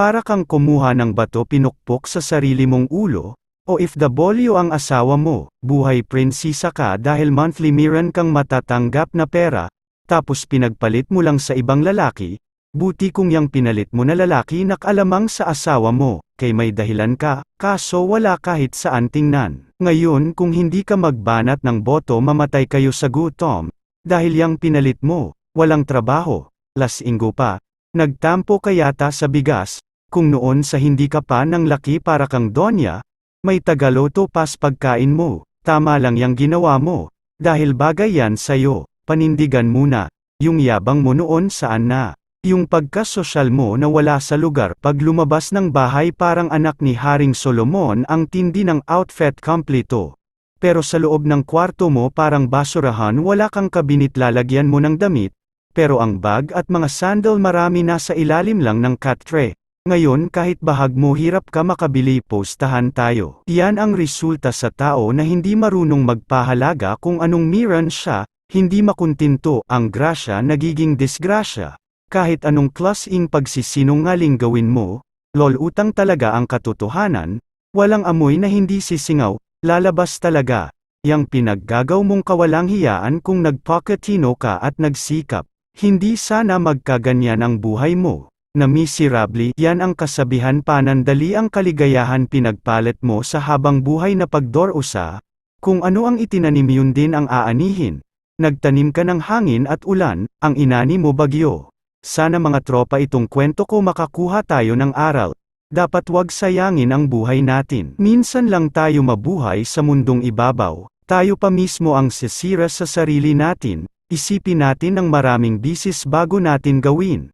para kang kumuha ng bato pinukpok sa sarili mong ulo, o if the bolyo ang asawa mo, buhay prinsisa ka dahil monthly meron kang matatanggap na pera, tapos pinagpalit mo lang sa ibang lalaki, buti kung yang pinalit mo na lalaki nakalamang sa asawa mo, kay may dahilan ka, kaso wala kahit saan tingnan. Ngayon kung hindi ka magbanat ng boto mamatay kayo sa gutom, dahil yang pinalit mo, walang trabaho, lasinggo pa, nagtampo ka yata sa bigas, kung noon sa hindi ka pa ng laki para kang donya, may tagaloto pas pagkain mo, tama lang yang ginawa mo, dahil bagay yan sa'yo, panindigan muna, yung yabang mo noon saan na. Yung pagkasosyal mo na wala sa lugar pag lumabas ng bahay parang anak ni Haring Solomon ang tindi ng outfit kompleto. Pero sa loob ng kwarto mo parang basurahan wala kang kabinit lalagyan mo ng damit, pero ang bag at mga sandal marami nasa ilalim lang ng tray. Ngayon kahit bahag mo hirap ka makabili postahan tayo. Yan ang resulta sa tao na hindi marunong magpahalaga kung anong meron siya, hindi makuntinto ang grasya nagiging disgrasya. Kahit anong klaseng pagsisinungaling gawin mo, lol utang talaga ang katotohanan, walang amoy na hindi sisingaw, lalabas talaga. Yang pinaggagaw mong kawalang hiyaan kung nagpakatino ka at nagsikap. Hindi sana magkaganyan ang buhay mo. Na miserably, yan ang kasabihan panandali ang kaligayahan pinagpalit mo sa habang buhay na pagdorosa. Kung ano ang itinanim yun din ang aanihin. Nagtanim ka ng hangin at ulan, ang inani mo bagyo. Sana mga tropa itong kwento ko makakuha tayo ng aral. Dapat wag sayangin ang buhay natin. Minsan lang tayo mabuhay sa mundong ibabaw. Tayo pa mismo ang sisira sa sarili natin. Isipin natin ang maraming bisis bago natin gawin.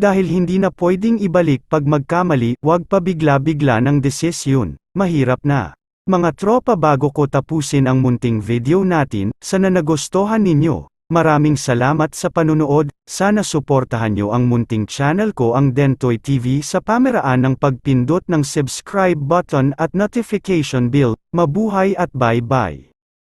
Dahil hindi na pwedeng ibalik pag magkamali, wag pa bigla-bigla ng desisyon. Mahirap na. Mga tropa bago ko tapusin ang munting video natin, sana nagustuhan ninyo. Maraming salamat sa panunood, sana suportahan nyo ang munting channel ko ang Dentoy TV sa pameraan ng pagpindot ng subscribe button at notification bell. Mabuhay at bye-bye!